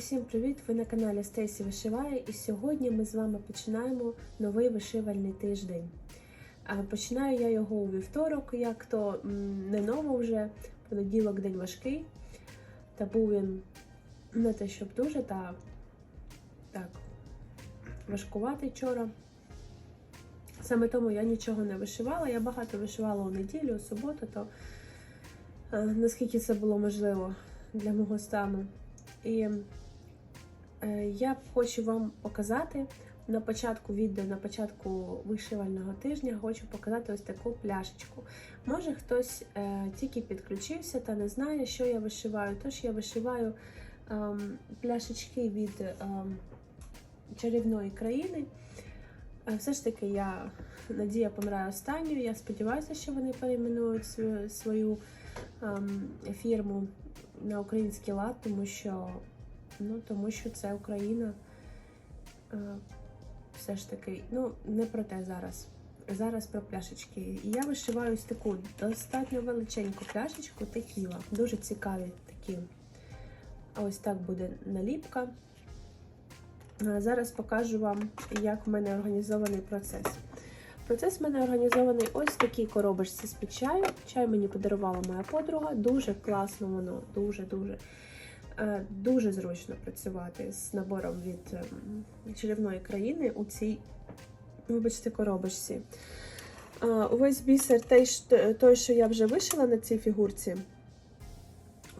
Усім привіт! Ви на каналі Стейсі Вишиває, і сьогодні ми з вами починаємо новий вишивальний тиждень. Починаю я його у вівторок, як то не ново вже, понеділок день важкий. Та був він не те, щоб дуже, та так важкуватий вчора. Саме тому я нічого не вишивала. Я багато вишивала у неділю, у суботу, то наскільки це було можливо для мого стану. І я хочу вам показати на початку відео, на початку вишивального тижня, хочу показати ось таку пляшечку. Може хтось е, тільки підключився та не знає, що я вишиваю. Тож я вишиваю ем, пляшечки від ем, чарівної країни. Е, Все ж таки, я Надія помирає останньою. Я сподіваюся, що вони перейменують свою, свою ем, фірму на український лад, тому що, ну, тому що це Україна. Е, все ж таки, ну, не про те зараз. Зараз про пляшечки. І я вишиваю ось таку достатньо величеньку пляшечку текіла. Дуже цікаві такі. Ось так буде наліпка. Зараз покажу вам, як в мене організований процес. Процес в мене організований ось в такій коробочці з під чаю. Чай мені подарувала моя подруга. Дуже класно воно, дуже-дуже. Е, Дуже зручно працювати з набором від ем, чарівної країни у цій, вибачте, коробочці. Увесь бісер, той, що- той, що я вже вишила на цій фігурці,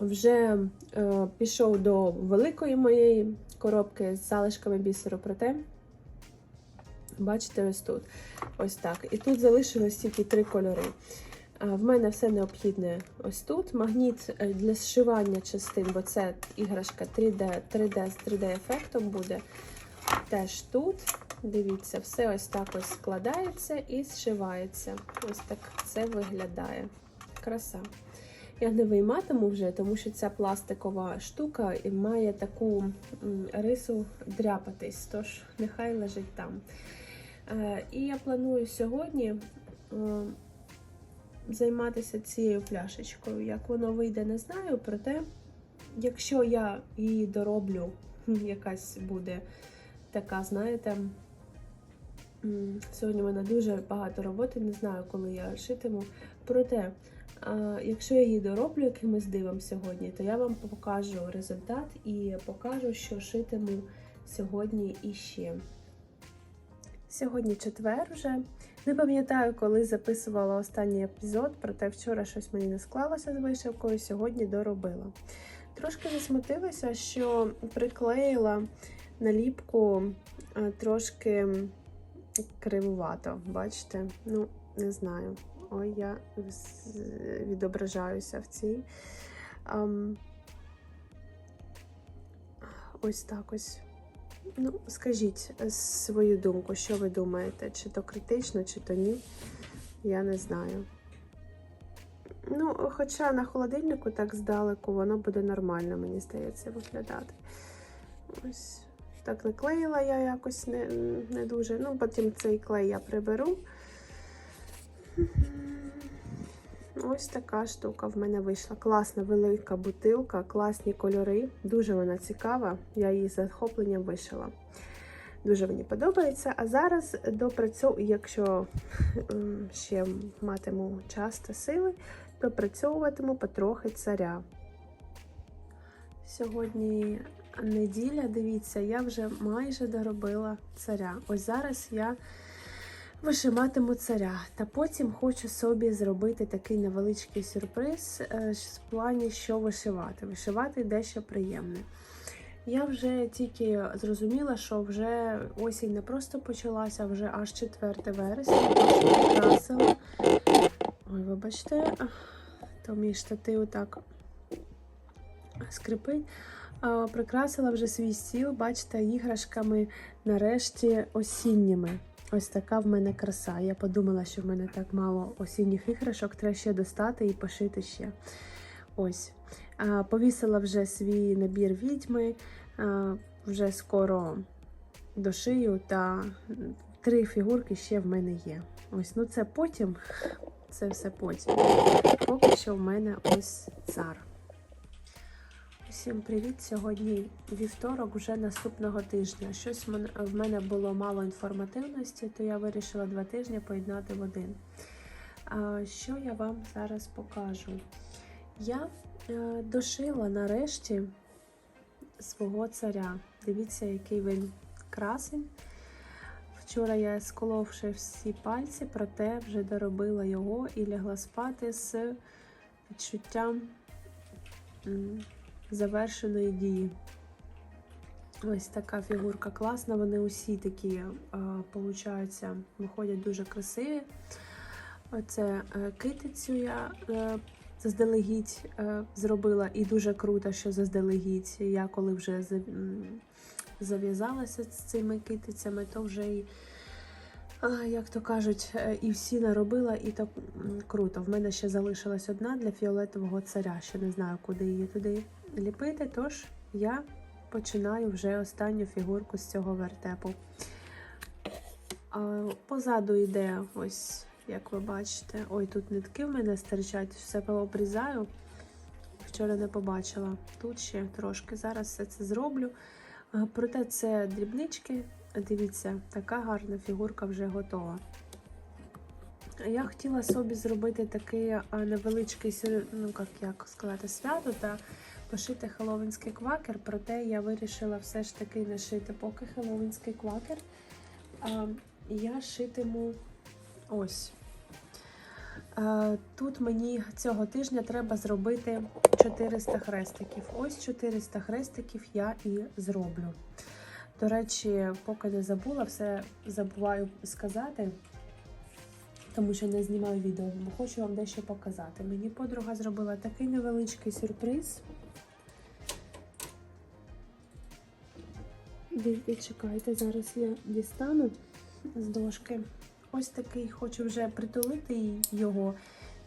вже е, пішов до великої моєї коробки з залишками бісеру, проте, бачите, ось тут. Ось так. І тут залишилось тільки три кольори. В мене все необхідне ось тут. Магніт е, для зшивання частин, бо це іграшка 3D, 3D з 3D-ефектом буде. Теж тут. Дивіться, все ось так ось складається і зшивається. Ось так це виглядає. Краса. Я не вийматиму вже, тому що ця пластикова штука має таку рису дряпатись, тож нехай лежить там. Е, І я планую сьогодні е, займатися цією пляшечкою. Як воно вийде, не знаю. Проте, якщо я її дороблю, якась буде така, знаєте. Сьогодні в мене дуже багато роботи, не знаю, коли я шитиму. Проте, якщо я її дороблю якимось дивом сьогодні, то я вам покажу результат і покажу, що шитиму сьогодні іще. Сьогодні четвер вже. Не пам'ятаю, коли записувала останній епізод, проте вчора щось мені не склалося з вишивкою, сьогодні доробила. Трошки засмутилася, що приклеїла наліпку е, трошки кривувато. Бачите? Ну, не знаю. Ой, я відображаюся в цій. Ось так ось. Ну, скажіть е, свою думку, що ви думаєте? Чи то критично, чи то ні? Я не знаю. Ну, хоча на холодильнику так здалеку воно буде нормально, мені здається, виглядати. Ось так наклеїла я якось не, не дуже. Ну, потім цей клей я приберу. Ось така штука в мене вийшла. Класна велика бутилка, класні кольори. Дуже вона цікава. Я її з захопленням вишила. Дуже мені подобається. А зараз допрацьовую, якщо ем, ще матиму час та сили, допрацьовуватиму потрохи царя. Сьогодні неділя, дивіться, я вже майже доробила царя. Ось зараз я вишиватиму царя. Та потім хочу собі зробити такий невеличкий сюрприз е, в плані, що вишивати. Вишивати дещо приємне. Я вже тільки зрозуміла, що вже осінь не просто почалася, а вже аж 4 вересня. тож прикрасила. Ой, вибачте, то мій штатив так скрипить. Прикрасила вже свій стіл, бачите, іграшками нарешті осінніми. Ось така в мене краса. Я подумала, що в мене так мало осінніх іграшок, треба ще достати і пошити ще. Ось. А, Повісила вже свій набір відьми, а, вже скоро дошию, та три фігурки ще в мене є. Ось, ну це потім, це все потім. Поки що в мене ось цар. Всім привіт! Сьогодні вівторок вже наступного тижня. Щось в мене- було мало інформативності, то я вирішила два тижні поєднати в один. Що я вам зараз покажу? Я е, дошила нарешті свого царя. Дивіться, який він красень. Вчора я сколовши всі пальці, проте вже доробила його і лягла спати з відчуттям завершеної дії. Ось така фігурка класна. Вони усі такі, виходить, виходять дуже красиві. Оце е, китицю я е, заздалегідь е, зробила, і дуже круто, що заздалегідь. Я коли вже зав'язалася з цими китицями, то вже і, як то кажуть, е, і всі наробила, і так круто. В мене ще залишилась одна для фіолетового царя. Ще не знаю, куди її туди ліпити. Тож я починаю вже останню фігурку з цього вертепу. Позаду йде ось, як ви бачите, ой, тут нитки в мене стирчать, все пообрізаю. Вчора не побачила. Тут ще трошки. Зараз все це зроблю. Проте це дрібнички. Дивіться, така гарна фігурка вже готова. Я хотіла собі зробити такий а, невеличкий ну, як, як сказати, свято та пошити хеллоуінський квакер, проте я вирішила все ж таки не шити поки хеллоуінський квакер. А, я шитиму ось. А, тут мені цього тижня треба зробити 400 хрестиків. Ось 400 хрестиків я і зроблю. До речі, поки не забула, все забуваю сказати, тому що не знімаю відео, бо хочу вам дещо показати. Мені подруга зробила такий невеличкий сюрприз. Відчекайте, зараз я дістану з дошки. Ось такий, хочу вже притулити його,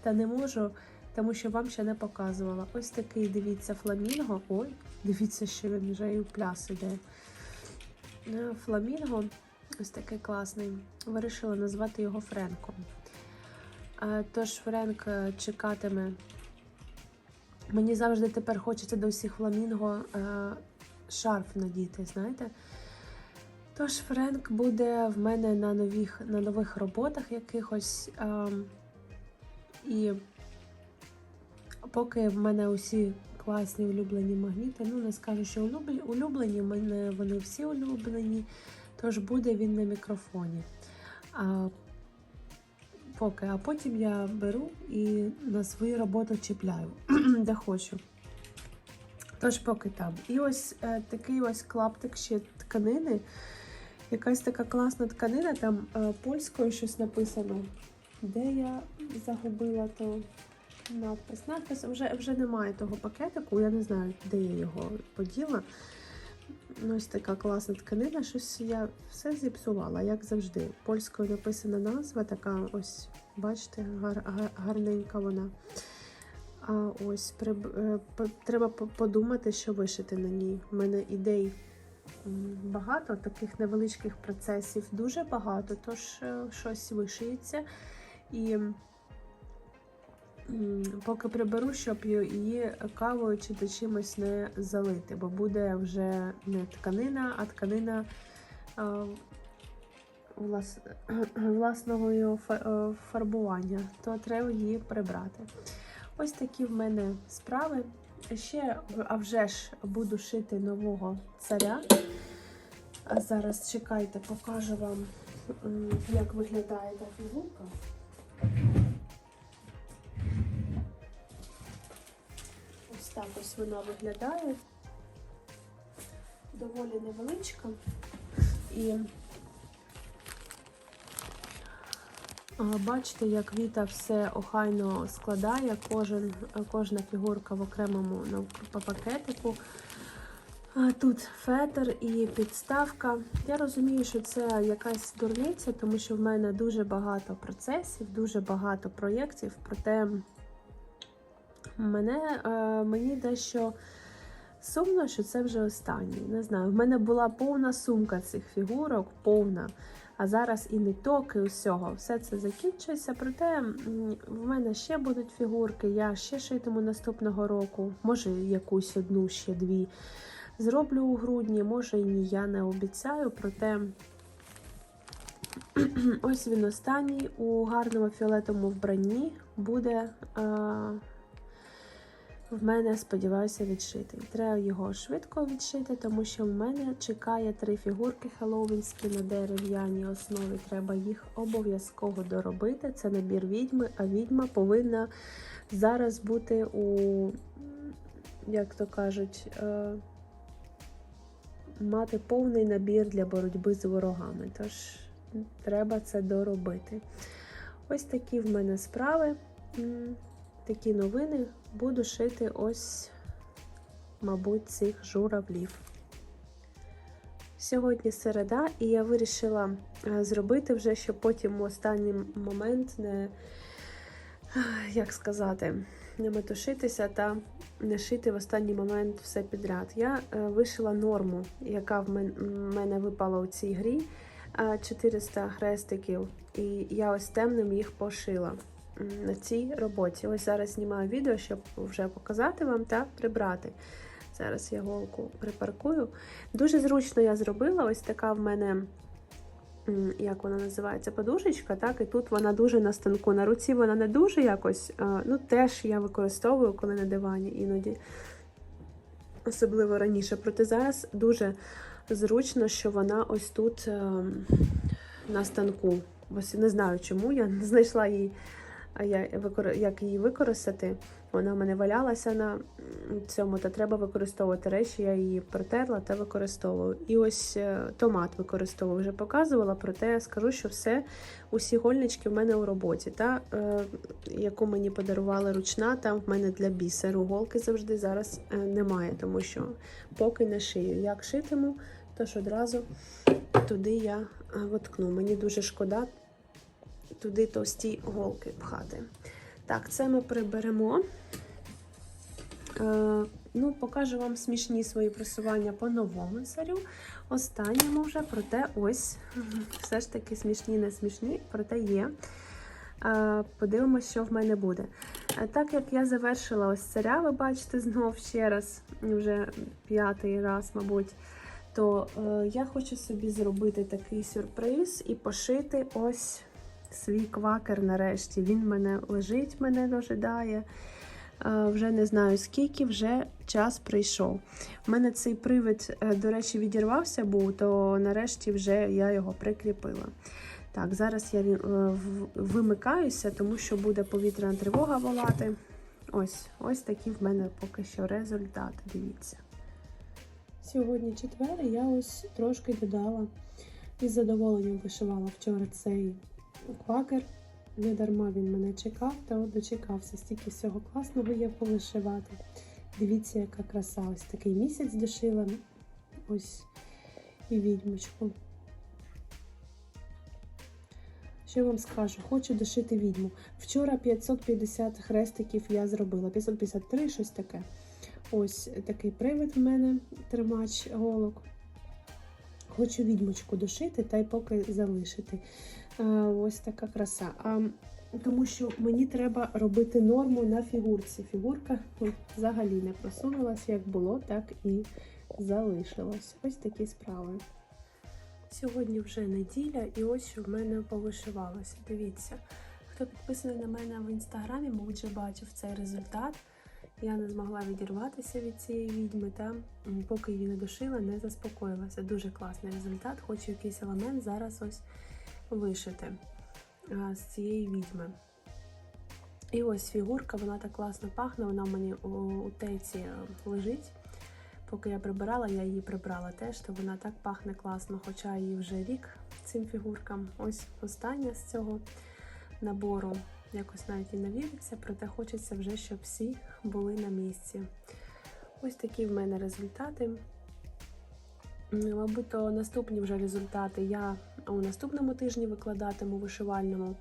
та не можу, тому що вам ще не показувала. Ось такий, дивіться, фламінго. Ой, дивіться, що він вже і в пляс іде. Е, Фламінго, ось такий класний. Вирішила назвати його Френком. Е, Тож Френк е, чекатиме. Мені завжди тепер хочеться до всіх фламінго шарф надіти, знаєте? Тож Френк буде в мене на нових, на нових роботах якихось. ем, і поки в мене усі класні улюблені магніти, ну не скажу, що улюблені, в мене вони всі улюблені, тож буде він на мікрофоні. А, поки, а потім я беру і на свою роботу чіпляю, де хочу. Тож поки там. І ось е, такий ось клаптик ще тканини. Якась така класна тканина, там е, польською щось написано. Де я загубила то надпис. Надпис вже, вже немає того пакетику, я не знаю, де я його поділа. Ну, Ось така класна тканина, щось я все зіпсувала, як завжди. Польською написана назва, така ось, бачите, гар, гар, гарненька вона. А ось приб- е, треба подумати, що вишити на ній. У мене ідей багато, таких невеличких процесів дуже багато, тож е, щось вишиється. І поки приберу, щоб її кавою чи чимось не залити, бо буде вже не тканина, а тканина влас... власного е, фарбування, то треба її прибрати. Ось такі в мене справи. Ще, а вже ж буду шити нового царя. А зараз чекайте, покажу вам, як виглядає та фігурка. Так ось вона виглядає. Доволі невеличка. І бачите, як Віта все охайно складає, кожен, кожна фігурка в окремому ну, пакетику. Тут фетр і підставка. Я розумію, що це якась дурниця, тому що в мене дуже багато процесів, дуже багато проєктів, проте мене, е, мені дещо сумно, що це вже останній. Не знаю, в мене була повна сумка цих фігурок, повна. А зараз і ниток, і усього. Все це закінчується. Проте в мене ще будуть фігурки. Я ще шитиму наступного року. Може, якусь одну, ще дві. Зроблю у грудні, може і ні, я не обіцяю, проте ось він останній у гарному фіолетовому вбранні буде. А, в мене, сподіваюся, відшитий. Треба його швидко відшити, тому що в мене чекає три фігурки хеллоуінські на дерев'яній основі. Треба їх обов'язково доробити. Це набір відьми, а відьма повинна зараз бути у, як то кажуть, е, мати повний набір для боротьби з ворогами. Тож треба це доробити. Ось такі в мене справи. Такі новини буду шити ось, мабуть, цих журавлів. Сьогодні середа, і я вирішила е, зробити вже, щоб потім у останній момент не, як сказати, не метушитися та не шити в останній момент все підряд. Я е, вишила норму, яка в мене випала у цій грі. е, 400 хрестиків, і я ось темним їх пошила на цій роботі. Ось зараз знімаю відео, щоб вже показати вам та прибрати. Зараз я голку припаркую. Дуже зручно я зробила. Ось така в мене, як вона називається, подушечка. Так, і тут вона дуже на станку. На руці вона не дуже якось. Ну, теж я використовую, коли на дивані іноді. Особливо раніше. Проте зараз дуже зручно, що вона ось тут ем, на станку. Ось не знаю чому. Я не знайшла її, як її використати. Вона в мене валялася на цьому, та треба використовувати речі. Я її протерла та використовую. І ось е, томат використовую. Вже показувала, проте скажу, що все, усі гольнички в мене у роботі. Та е, яку мені подарували ручна, там в мене для бісеру голки завжди зараз е, немає, тому що поки не шию. Як шитиму, то ж одразу туди я е, воткну. Мені дуже шкода туди товсті голки пхати. Так, це ми приберемо. Е, ну, покажу вам смішні свої просування по новому царю. Останньому вже, проте ось, все ж таки смішні, не смішні, проте є. Е, Подивимося, що в мене буде. Е, Так як я завершила ось царя, ви бачите знов ще раз, вже п'ятий раз, мабуть, то е, я хочу собі зробити такий сюрприз і пошити ось свій квакер нарешті. Він мене лежить, мене дожидає. Е, Вже не знаю скільки, вже час прийшов. У мене цей привид, е, до речі, відірвався був, то нарешті вже я його прикріпила. Так, зараз я е, вимикаюся, тому що буде повітряна тривога волати. Ось, ось такі в мене поки що результати. Дивіться. Сьогодні четвер, я ось трошки додала із задоволенням вишивала вчора цей квакер. Не дарма він мене чекав, та дочекався. Стільки всього класного є повишивати. Дивіться, яка краса. Ось такий місяць дошила. Ось і відьмочку. Що вам скажу? Хочу дошити відьму. Вчора 550 хрестиків я зробила. 553, щось таке. Ось такий привид в мене, тримач голок. Хочу відьмочку дошити та й поки залишити. А, ось така краса. А, тому що мені треба робити норму на фігурці. Фігурка ну, взагалі не просунулася, як було, так і залишилось. Ось такі справи. Сьогодні вже неділя, і ось що в мене повишивалося. Дивіться, хто підписаний на мене в інстаграмі, мабуть, бачив цей результат. Я не змогла відірватися від цієї відьми, та поки її не дошила, не заспокоїлася. Дуже класний результат. Хочу якийсь елемент зараз ось вишити з цієї відьми. І ось фігурка, вона так класно пахне, вона в мені у, теці е, лежить. Поки я прибирала, я її прибрала теж, то вона так пахне класно, хоча їй вже рік цим фігуркам. Ось остання з цього набору. Якось навіть і не віриться, проте хочеться вже, щоб всі були на місці. Ось такі в мене результати. Мабуть, то наступні вже результати я у наступному тижні викладатиму вишивальному.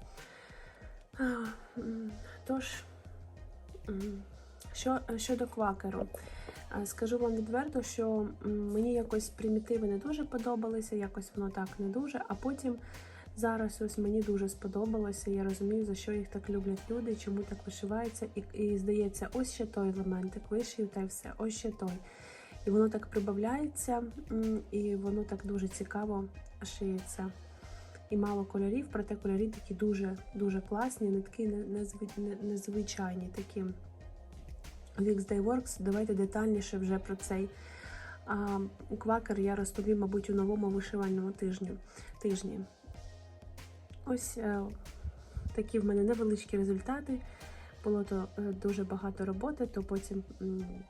Тож, що, щодо квакеру. Скажу вам відверто, що мені якось примітиви не дуже подобалися, якось воно так не дуже. А потім зараз ось мені дуже сподобалося. Я розумію, за що їх так люблять люди, чому так вишивається. І, і здається, ось ще той елементик вишив, та й все, ось ще той. І воно так прибавляється, і воно так дуже цікаво шиється. І мало кольорів, проте кольори такі дуже дуже класні, нитки не- незви- незвичайні такі. Wix Day Works, давайте детальніше вже про цей а, квакер я розповім, мабуть, у новому вишивальному тижні. тижні. Ось е, такі в мене невеличкі результати. Було то е, дуже багато роботи, то потім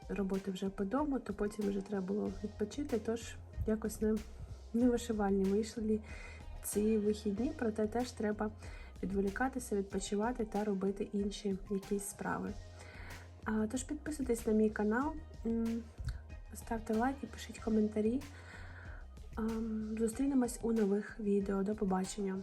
роботи вже по дому, то потім вже треба було відпочити. Тож якось не, не вишивальні вийшли ці вихідні, проте теж треба відволікатися, відпочивати та робити інші якісь справи. Тож підписуйтесь на мій канал, ставте лайки, пишіть коментарі. Зустрінемось у нових відео. До побачення!